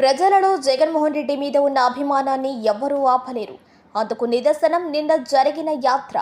ప్రజలలో జగన్మోహన్ రెడ్డి మీద ఉన్న అభిమానాన్ని ఎవ్వరూ ఆపలేరు. అందుకు నిదర్శనం నిన్న జరిగిన యాత్ర.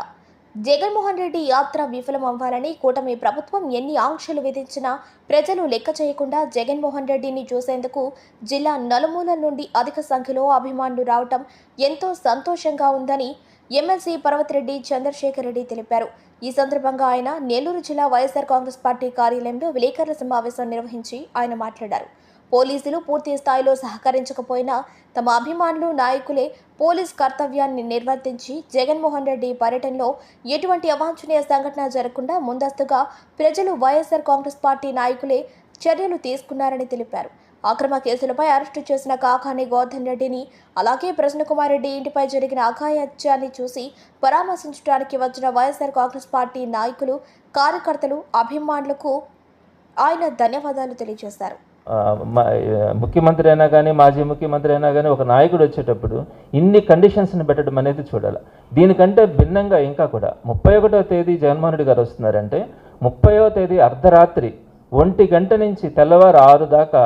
జగన్మోహన్ రెడ్డి యాత్ర విఫలమవ్వాలని కూటమి ప్రభుత్వం ఎన్ని ఆంక్షలు విధించినా ప్రజలు లెక్క చేయకుండా జగన్మోహన్ రెడ్డిని చూసేందుకు జిల్లా నలుమూలల నుండి అధిక సంఖ్యలో అభిమానులు రావటం ఎంతో సంతోషంగా ఉందని ఎమ్మెల్సీ పర్వతిరెడ్డి చంద్రశేఖర్ రెడ్డి తెలిపారు. ఈ సందర్భంగా ఆయన నెల్లూరు జిల్లా వైఎస్ఆర్ కాంగ్రెస్ పార్టీ కార్యాలయంలో విలేకరుల సమావేశం నిర్వహించి ఆయన మాట్లాడారు. పోలీసులు పూర్తి స్థాయిలో సహకరించకపోయినా తమ అభిమానులు నాయకులే పోలీస్ కర్తవ్యాన్ని నిర్వర్తించి జగన్మోహన్ రెడ్డి పర్యటనలో ఎటువంటి అవాంఛనీయ సంఘటన జరగకుండా ముందస్తుగా ప్రజలు వైఎస్ఆర్ కాంగ్రెస్ పార్టీ నాయకులే చర్యలు తీసుకున్నారని తెలిపారు. అక్రమ కేసులపై అరెస్టు చేసిన కాకాని గోవర్ధన్ రెడ్డిని అలాగే ప్రసన్నకుమార్ రెడ్డి ఇంటిపై జరిగిన అఘాయత్యాన్ని చూసి పరామర్శించడానికి వచ్చిన వైఎస్ఆర్ కాంగ్రెస్ పార్టీ నాయకులు కార్యకర్తలు అభిమానులకు ఆయన ధన్యవాదాలు తెలియజేశారు. ముఖ్యమంత్రి అయినా కానీ మాజీ ముఖ్యమంత్రి అయినా కానీ ఒక నాయకుడు వచ్చేటప్పుడు ఇన్ని కండిషన్స్ని పెట్టడం అనేది చూడాలి. దీనికంటే భిన్నంగా ఇంకా కూడా ముప్పై ఒకటో తేదీ జగన్మోహన్ రెడ్డి గారు వస్తున్నారంటే ముప్పైవ తేదీ అర్ధరాత్రి ఒంటి గంట నుంచి తెల్లవారు ఆరు దాకా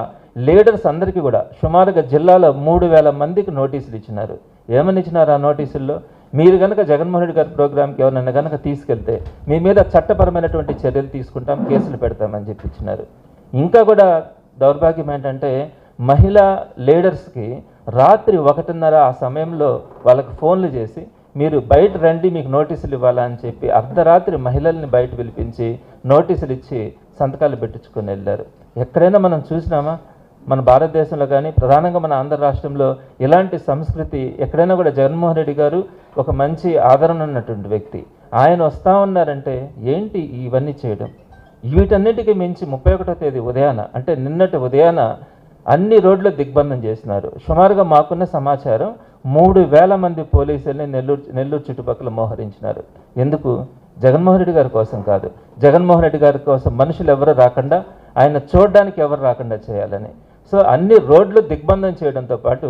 లీడర్స్ అందరికీ కూడా సుమారుగా జిల్లాలో మూడు వేల మందికి నోటీసులు ఇచ్చినారు. ఏమని ఇచ్చినారు ఆ నోటీసుల్లో? మీరు కనుక జగన్మోహన్ రెడ్డి గారి ప్రోగ్రామ్కి ఎవరైనా కనుక తీసుకెళ్తే మీ మీద చట్టపరమైనటువంటి చర్యలు తీసుకుంటాం కేసులు పెడతామని చెప్పి ఇచ్చినారు. ఇంకా కూడా దౌర్భాగ్యం ఏంటంటే మహిళా లీడర్స్కి రాత్రి ఒకటిన్నర ఆ సమయంలో వాళ్ళకి ఫోన్లు చేసి మీరు బయట రండి మీకు నోటీసులు ఇవ్వాలని చెప్పి అర్ధరాత్రి మహిళల్ని బయట పిలిపించి నోటీసులు ఇచ్చి సంతకాలు పెట్టించుకొని వెళ్ళారు. ఎక్కడైనా మనం చూసినామా? మన భారతదేశంలో కానీ ప్రధానంగా మన ఆంధ్ర రాష్ట్రంలో ఇలాంటి సంస్కృతి ఎక్కడైనా కూడా జగన్మోహన్ రెడ్డి గారు ఒక మంచి ఆదరణ ఉన్నటువంటి వ్యక్తి. ఆయన వస్తూ ఉన్నారంటే ఏంటి ఇవన్నీ చేయడం? వీటన్నిటికీ మించి ముప్పై ఒకటో తేదీ ఉదయాన అంటే నిన్నటి ఉదయాన అన్ని రోడ్లు దిగ్బంధం చేసినారు. సుమారుగా మాకున్న సమాచారం మూడు వేల మంది పోలీసుల్ని నెల్లూరు నెల్లూరు చుట్టుపక్కల మోహరించినారు. ఎందుకు? జగన్మోహన్ రెడ్డి గారి కోసం కాదు. జగన్మోహన్ రెడ్డి గారి కోసం మనుషులు ఎవరు రాకుండా ఆయన చూడడానికి ఎవరు రాకుండా చేయాలని. సో అన్ని రోడ్లు దిగ్బంధం చేయడంతో పాటు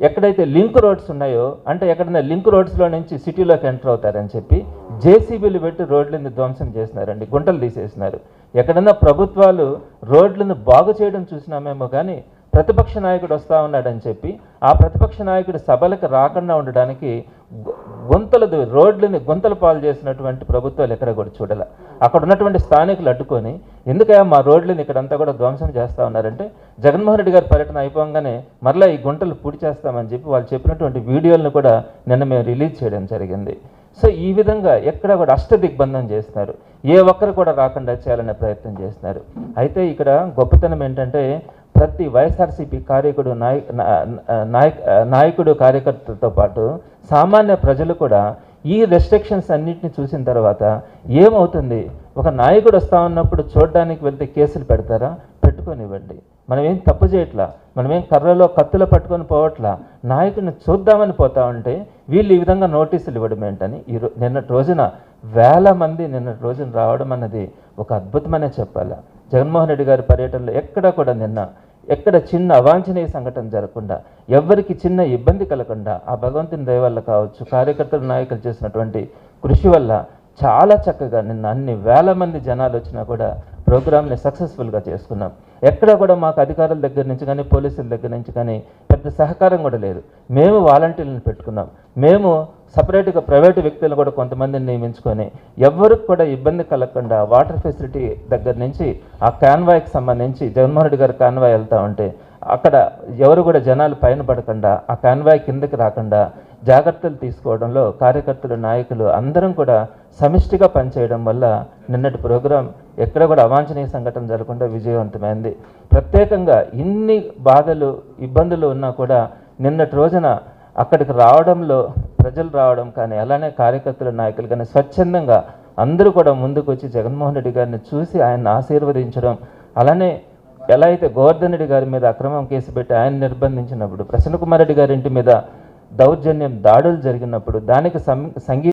ఎక్కడైతే లింక్ రోడ్స్ ఉన్నాయో అంటే ఎక్కడైనా లింక్ రోడ్స్లో నుంచి సిటీలోకి ఎంటర్ అవుతారని చెప్పి జేసీబీలు పెట్టి రోడ్లని ధ్వంసం చేసినారండి గుంటలు తీసేసినారు ఎక్కడైనా ప్రభుత్వాలు రోడ్లను బాగు చేయడం చూసినామేమో కానీ ప్రతిపక్ష నాయకుడు వస్తూ ఉన్నాడని చెప్పి ఆ ప్రతిపక్ష నాయకుడు సభలకు రాకుండా ఉండడానికి గుంతలు రోడ్లని గుంతలు పాలు చేసినటువంటి ప్రభుత్వాలు ఎక్కడ కూడా చూడాల. అక్కడ ఉన్నటువంటి స్థానికులు అడ్డుకొని ఎందుకయ్యా మా రోడ్లను ఇక్కడంతా కూడా ధ్వంసం చేస్తూ ఉన్నారంటే జగన్మోహన్ రెడ్డి గారి పర్యటన అయిపోగానే మరలా ఈ గుంటలు పూడి చేస్తామని చెప్పి వాళ్ళు చెప్పినటువంటి వీడియోలను కూడా నిన్న మేము రిలీజ్ చేయడం జరిగింది. సో ఈ విధంగా ఎక్కడ కూడా అష్ట దిగ్బంధం చేస్తున్నారు. ఏ ఒక్కరు కూడా రాకుండా చేయాలనే ప్రయత్నం చేస్తున్నారు. అయితే ఇక్కడ గొప్పతనం ఏంటంటే ప్రతి వైఎస్ఆర్సీపీ కార్యకుడు నాయ నాయకుడు కార్యకర్తలతో పాటు సామాన్య ప్రజలు కూడా ఈ రెస్ట్రిక్షన్స్ అన్నింటినీ చూసిన తర్వాత ఏమవుతుంది? ఒక నాయకుడు వస్తా ఉన్నప్పుడు చూడడానికి వెళ్తే కేసులు పెడతారా? పెట్టుకొనివ్వండి. మనం ఏం తప్పు చేయట్లా? మనమేం కర్రలో కత్తులు పట్టుకొని పోవట్లా? నాయకుడిని చూద్దామని పోతా ఉంటే వీళ్ళు ఈ విధంగా నోటీసులు ఇవ్వడం ఏంటని ఈ నిన్నటి రోజున వేల మంది నిన్నటి రోజున రావడం అన్నది ఒక అద్భుతమనే చెప్పాలి. జగన్మోహన్ రెడ్డి గారి పర్యటనలో ఎక్కడ కూడా నిన్న ఎక్కడ చిన్న అవాంఛనీయ సంఘటన జరగకుండా ఎవరికి చిన్న ఇబ్బంది కలగకుండా ఆ భగవంతుని దయ వల్ల కావచ్చు కార్యకర్తలు నాయకులు చేసినటువంటి కృషి వల్ల చాలా చక్కగా నిన్న అన్ని వేల మంది జనాలు వచ్చినా కూడా ప్రోగ్రామ్ని సక్సెస్ఫుల్గా చేసుకున్నాం. ఎక్కడ కూడా మాకు అధికారుల దగ్గర నుంచి కానీ పోలీసుల దగ్గర నుంచి కానీ పెద్ద సహకారం కూడా లేదు. మేము వాలంటీర్లను పెట్టుకున్నాం. మేము సపరేట్గా ప్రైవేటు వ్యక్తులను కూడా కొంతమందిని నియమించుకొని ఎవరికి కూడా ఇబ్బంది కలగకుండా వాటర్ ఫెసిలిటీ దగ్గర నుంచి ఆ కాన్వాయ్కి సంబంధించి జగన్మోహన్ రెడ్డి గారి కాన్వాయ్ వెళ్తూ ఉంటే అక్కడ ఎవరు కూడా జనాలు పైన పడకుండా ఆ కాన్వాయ్ కిందకి రాకుండా జాగ్రత్తలు తీసుకోవడంలో కార్యకర్తలు నాయకులు అందరం కూడా సమిష్టిగా పనిచేయడం వల్ల నిన్నటి ప్రోగ్రాం ఎక్కడ కూడా అవాంఛనీయ సంఘటన జరగకుండా విజయవంతమైంది. ప్రత్యేకంగా ఇన్ని బాధలు ఇబ్బందులు ఉన్నా కూడా నిన్నటి రోజున అక్కడికి రావడంలో ప్రజలు రావడం కానీ అలానే కార్యకర్తల నాయకులు కానీ స్వచ్ఛందంగా అందరూ కూడా ముందుకు వచ్చి జగన్మోహన్ రెడ్డి గారిని చూసి ఆయన్ని ఆశీర్వదించడం అలానే ఎలా అయితే గోవర్ధన్ రెడ్డి గారి మీద అక్రమం కేసు పెట్టి ఆయన నిర్బంధించినప్పుడు ప్రసన్న కుమార్ రెడ్డి గారి ఇంటి మీద దౌర్జన్యం దాడులు జరిగినప్పుడు దానికి సం సంగీ